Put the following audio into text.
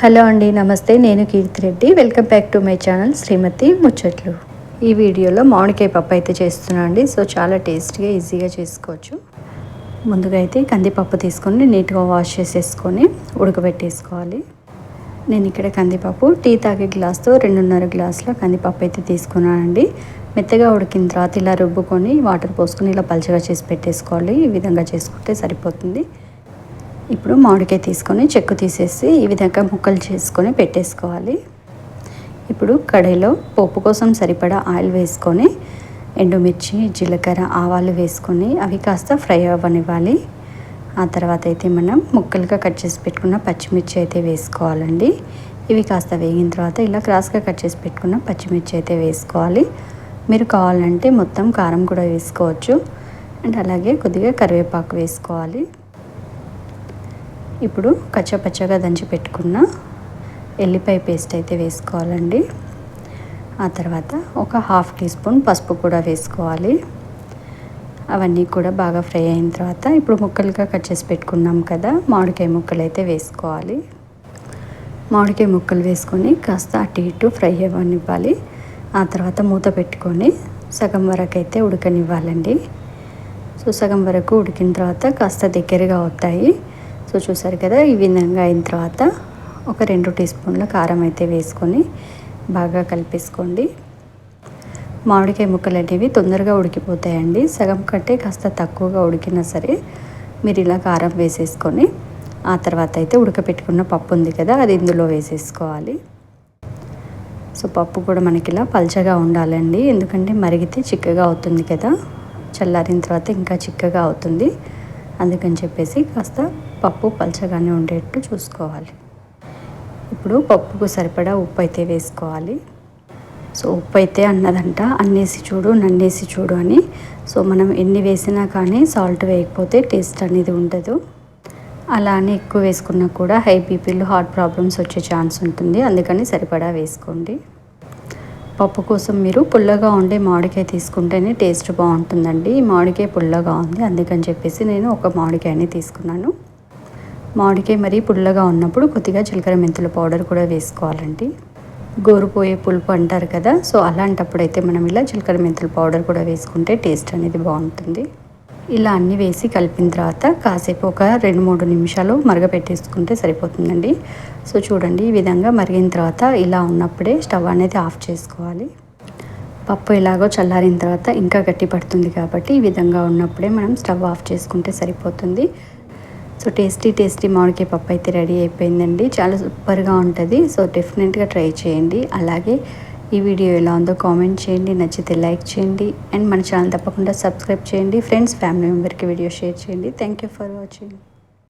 Hello అండి నమస్తే. నేను Keerthi Reddy. Welcome back to my channel Srimathi Muchatlu. ఈ వీడియోలో మామిడికాయ పప్పు అయితే చేస్తున్నాను అండి. సో చాలా టేస్టీగా ఈజీగా చేసుకోవచ్చు. ముందుగా అయితే కందిపప్పు తీసుకొని నీట్గా వాష్ చేసేసుకొని ఉడకబెట్టేసుకోవాలి. నేను ఇక్కడ కందిపప్పు టీ తాగే గ్లాస్తో రెండున్నర గ్లాసుల కందిపప్పు అయితే తీసుకున్నానండి మెత్తగా ఉడికిన తర్వాత ఇలా రుబ్బుకొని వాటర్ పోసుకొని ఇలా పలచగా చేసి పెట్టేసుకోవాలి. ఈ విధంగా చేసుకుంటే సరిపోతుంది. ఇప్పుడు మామిడికాయ తీసుకొని చెక్కు తీసేసి ఈ విధంగా ముక్కలు చేసుకొని పెట్టేసుకోవాలి. ఇప్పుడు కడాయిలో పోపు కోసం సరిపడా ఆయిల్ వేసుకొని ఎండుమిర్చి జీలకర్ర ఆవాలు వేసుకొని అవి కాస్త ఫ్రై అవ్వనివ్వాలి. ఆ తర్వాత అయితే మనం ముక్కలుగా కట్ చేసి పెట్టుకున్న పచ్చిమిర్చి అయితే వేసుకోవాలండి. ఇవి కాస్త వేగిన తర్వాత ఇలా క్రాస్గా కట్ చేసి పెట్టుకున్న పచ్చిమిర్చి అయితే వేసుకోవాలి. మీరు కావాలంటే మొత్తం కారం కూడా వేసుకోవచ్చు. అండ్ అలాగే కొద్దిగా కరివేపాకు వేసుకోవాలి. ఇప్పుడు కచ్చపచ్చగా దంచి పెట్టుకున్న ఎల్లిపాయ పేస్ట్ అయితే వేసుకోవాలండి. ఆ తర్వాత ఒక హాఫ్ టీ స్పూన్ పసుపు కూడా వేసుకోవాలి. అవన్నీ కూడా బాగా ఫ్రై అయిన తర్వాత ఇప్పుడు ముక్కలుగా కట్ చేసి పెట్టుకున్నాం కదా మామిడికాయ ముక్కలు అయితే వేసుకోవాలి. మామిడికాయ ముక్కలు వేసుకొని కాస్త అటు ఇటు ఫ్రై అవ్వనివ్వాలి. ఆ తర్వాత మూత పెట్టుకొని సగం వరకు అయితే ఉడకనివ్వాలండి. సో సగం వరకు ఉడికిన తర్వాత కాస్త దగ్గరగా అవుతాయి. సో చూసారు కదా ఈ విధంగా అయిన తర్వాత ఒక రెండు టీ స్పూన్ల కారం అయితే వేసుకొని బాగా కలిపేసుకోండి. మామిడికాయ ముక్కలు అనేవి తొందరగా ఉడికిపోతాయండి. సగం కంటే కాస్త తక్కువగా ఉడికినా సరే మీరు ఇలా కారం వేసేసుకొని ఆ తర్వాత అయితే ఉడకపెట్టుకున్న పప్పు ఉంది కదా అది ఇందులో వేసేసుకోవాలి. సో పప్పు కూడా మనకి ఇలా పల్చగా ఉండాలండి. ఎందుకంటే మరిగితే చిక్కగా అవుతుంది కదా చల్లారిన తర్వాత ఇంకా చిక్కగా అవుతుంది. అందుకని చెప్పేసి కాస్త పప్పు పలచగానే ఉండేట్టు చూసుకోవాలి. ఇప్పుడు పప్పుకు సరిపడా ఉప్పు అయితే వేసుకోవాలి. సో ఉప్పు అయితే అన్నదంట అన్నేసి చూడు నన్నేసి చూడు అని. సో మనం ఎన్ని వేసినా కానీ సాల్ట్ వేయకపోతే టేస్ట్ అనేది ఉండదు. అలానే ఎక్కువ వేసుకున్నా కూడా హై బీపీలు హార్ట్ ప్రాబ్లమ్స్ వచ్చే ఛాన్స్ ఉంటుంది. అందుకని సరిపడా వేసుకోండి. పప్పు కోసం మీరు పుల్లగా ఉండే మామిడికాయ తీసుకుంటేనే టేస్ట్ బాగుంటుందండి. ఈ మామిడికాయ పుల్లగా ఉంది అందుకని చెప్పేసి నేను ఒక మామిడికాయని తీసుకున్నాను. మామిడికాయ మరీ పుల్లగా ఉన్నప్పుడు కొద్దిగా జీలకర్ర మెంతుల పౌడర్ కూడా వేసుకోవాలండి. గోరుపోయే పులుపు అంటారు కదా సో అలాంటప్పుడు అయితే మనం ఇలా జీలకర్ర మెంతుల పౌడర్ కూడా వేసుకుంటే టేస్ట్ అనేది బాగుంటుంది. ఇలా అన్నీ వేసి కలిపిన తర్వాత కాసేపు ఒక రెండు మూడు నిమిషాలు మరగపెట్టేసుకుంటే సరిపోతుందండి. సో చూడండి ఈ విధంగా మరిగిన తర్వాత ఇలా ఉన్నప్పుడే స్టవ్ అనేది ఆఫ్ చేసుకోవాలి. పప్పు ఎలాగో చల్లారిన తర్వాత ఇంకా గట్టి పడుతుంది కాబట్టి ఈ విధంగా ఉన్నప్పుడే మనం స్టవ్ ఆఫ్ చేసుకుంటే సరిపోతుంది. సో టేస్టీ టేస్టీ మామిడికాయ పప్పు అయితే రెడీ అయిపోయిందండి. చాలా సూపర్గా ఉంటుంది. సో డెఫినెట్గా ట్రై చేయండి. అలాగే ఈ వీడియో ఎలా ఉందో కామెంట్ చేయండి. నచ్చితే లైక్ చేయండి. అండ్ మన ఛానల్ తప్పకుండా సబ్స్క్రైబ్ చేయండి. ఫ్రెండ్స్ ఫ్యామిలీ మెంబర్కి వీడియో షేర్ చేయండి. Thank you for watching.